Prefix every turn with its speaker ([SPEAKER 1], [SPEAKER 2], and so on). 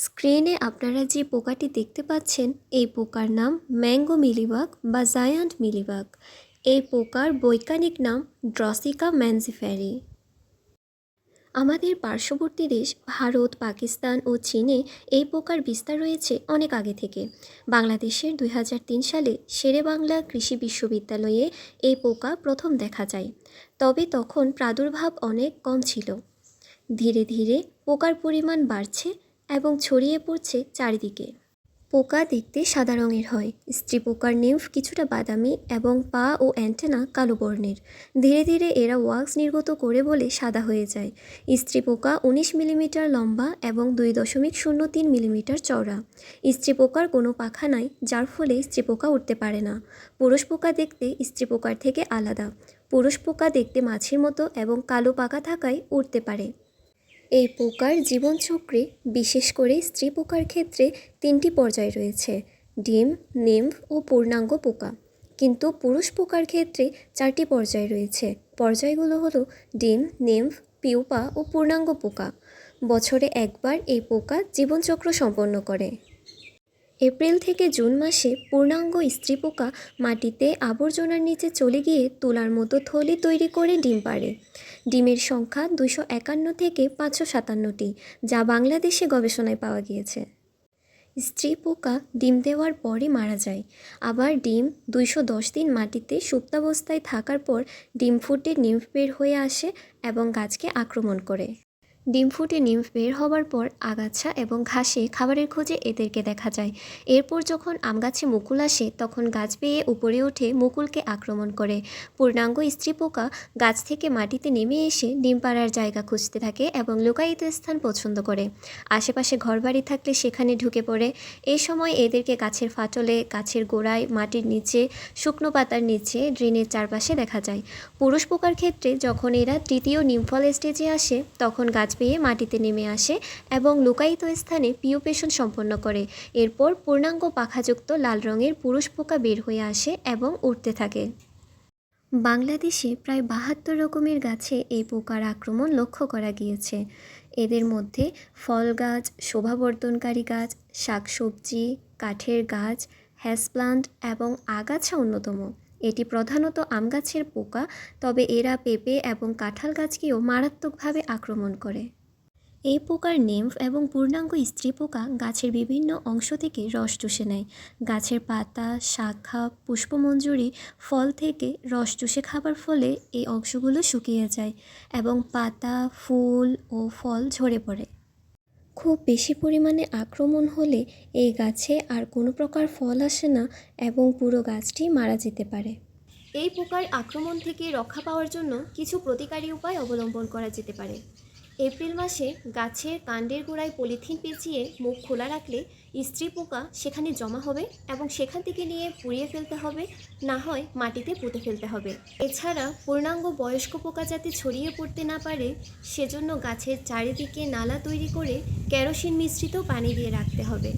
[SPEAKER 1] স্ক্রিনে আপনারা যে পোকাটি দেখতে পাচ্ছেন, এই পোকার নাম ম্যাঙ্গো মিলিবাগ বা জায়ান্ট মিলিবাগ। এই পোকার বৈজ্ঞানিক নাম ড্রসিকা ম্যানজিফ্যারি আমাদের পার্শ্ববর্তী দেশ ভারত, পাকিস্তান ও চীনে এই পোকার বিস্তার রয়েছে অনেক আগে থেকে। বাংলাদেশের দুই হাজার তিন সালে শেরেবাংলা কৃষি বিশ্ববিদ্যালয়ে এই পোকা প্রথম দেখা যায়। তবে তখন প্রাদুর্ভাব অনেক কম ছিল। ধীরে ধীরে পোকার পরিমাণ বাড়ছে এবং ছড়িয়ে পড়ছে চারিদিকে। পোকা দেখতে সাদা রঙের হয়। স্ত্রী পোকার নিম্ফ কিছুটা বাদামি এবং পা ও অ্যান্টেনা কালো বর্ণের। ধীরে ধীরে এরা ওয়াক্স নির্গত করে বলে সাদা হয়ে যায়। স্ত্রী পোকা উনিশ মিলিমিটার লম্বা এবং দুই দশমিক শূন্য তিন মিলিমিটার চওড়া। স্ত্রী পোকার কোনো পাখা নাই, যার ফলে স্ত্রী পোকা উঠতে পারে না। পুরুষ পোকা দেখতে স্ত্রী পোকার থেকে আলাদা। পুরুষ পোকা দেখতে মাছির মতো এবং কালো পাকা থাকায় উঠতে পারে। এই পোকার জীবনচক্রে, বিশেষ করে স্ত্রী পোকার ক্ষেত্রে, তিনটি পর্যায় রয়েছে, ডিম, নিম্ফ ও পূর্ণাঙ্গ পোকা। কিন্তু পুরুষ পোকার ক্ষেত্রে চারটি পর্যায় রয়েছে। পর্যায়গুলো হলো ডিম, নিম্ফ, পিউপা ও পূর্ণাঙ্গ পোকা। বছরে একবার এই পোকা জীবনচক্র সম্পন্ন করে। এপ্রিল থেকে জুন মাসে পূর্ণাঙ্গ স্ত্রী পোকা মাটিতে আবর্জনার নিচে চলে গিয়ে তুলার মতো থলি তৈরি করে ডিম পাড়ে। ডিমের সংখ্যা দুশো একান্ন থেকে পাঁচশো সাতান্নটি, যা বাংলাদেশে গবেষণায় পাওয়া গিয়েছে। স্ত্রী পোকা ডিম দেওয়ার পরই মারা যায়। আবার ডিম দুইশো দশ দিন মাটিতে সুপ্তাবস্থায় থাকার পর ডিম ফুটে নিম্ফ বের হয়ে আসে এবং গাছকে আক্রমণ করে। ডিম ফুটে নিম্ফ বের হবার পর আগাছা এবং ঘাসে খাবারের খোঁজে এদেরকে দেখা যায়। এরপর যখন আম গাছে মুকুল আসে, তখন গাছ বেয়ে উপরে উঠে মুকুলকে আক্রমণ করে। পূর্ণাঙ্গ স্ত্রী পোকা গাছ থেকে মাটিতে নেমে এসে ডিম পাড়ার জায়গা খুঁজতে থাকে এবং লুকায়িত স্থান পছন্দ করে। আশেপাশে ঘরবাড়ি থাকলে সেখানে ঢুকে পড়ে। এই সময় এদেরকে গাছের ফাটলে, গাছের গোড়ায়, মাটির নিচে, শুকনো পাতার নিচে, ড্রেনের চারপাশে দেখা যায়। পুরুষ পোকার ক্ষেত্রে যখন এরা তৃতীয় নিমফল স্টেজে আসে, তখন গাছ বেয়ে মাটিতে নেমে আসে এবং লুকায়িত স্থানে পিওপেশন সম্পন্ন করে। এরপর পূর্ণাঙ্গ পাখাযুক্ত লাল রঙের পুরুষ পোকা বের হয়ে আসে এবং উঠতে থাকে। বাংলাদেশে প্রায় বাহাত্তর রকমের গাছে এই পোকার আক্রমণ লক্ষ্য করা গিয়েছে। এদের মধ্যে ফল গাছ, শোভাবর্ধনকারী গাছ, শাকসবজি, কাঠের গাছ, হ্যাসপ্লান্ট এবং আগাছা অন্যতম। এটি প্রধানত আম গাছের পোকা, তবে এরা পেঁপে এবং কাঁঠাল গাছকেও মারাত্মকভাবে আক্রমণ করে। এই পোকার নেম্ফ এবং পূর্ণাঙ্গ স্ত্রী পোকা গাছের বিভিন্ন অংশ থেকে রস চুষে নেয়। গাছের পাতা, শাখা, পুষ্পমঞ্জুরি, ফল থেকে রস চুষে খাবার ফলে এই অংশগুলো শুকিয়ে যায় এবং পাতা, ফুল ও ফল ঝরে পড়ে। খুব বেশি পরিমাণে আক্রমণ হলে এই গাছে আর কোনো প্রকার ফল আসে না এবং পুরো গাছটি মারা যেতে পারে। এই পোকার আক্রমণ থেকে রক্ষা পাওয়ার জন্য কিছু প্রতিকারী উপায় অবলম্বন করা যেতে পারে। এপ্রিল মাসে গাছের কাণ্ডের গোড়ায় পলিথিন পেঁচিয়ে মুখ খোলা রাখলে স্ত্রী পোকা সেখানে জমা হবে এবং সেখান থেকে নিয়ে পুড়িয়ে ফেলতে হবে, না হয় মাটিতে পুঁতে ফেলতে হবে। এছাড়া পূর্ণাঙ্গ বয়স্ক পোকা যাতে ছড়িয়ে পড়তে না পারে, সেজন্য গাছের চারিদিকে নালা তৈরি করে কেরোসিন মিশ্রিত পানি দিয়ে রাখতে হবে।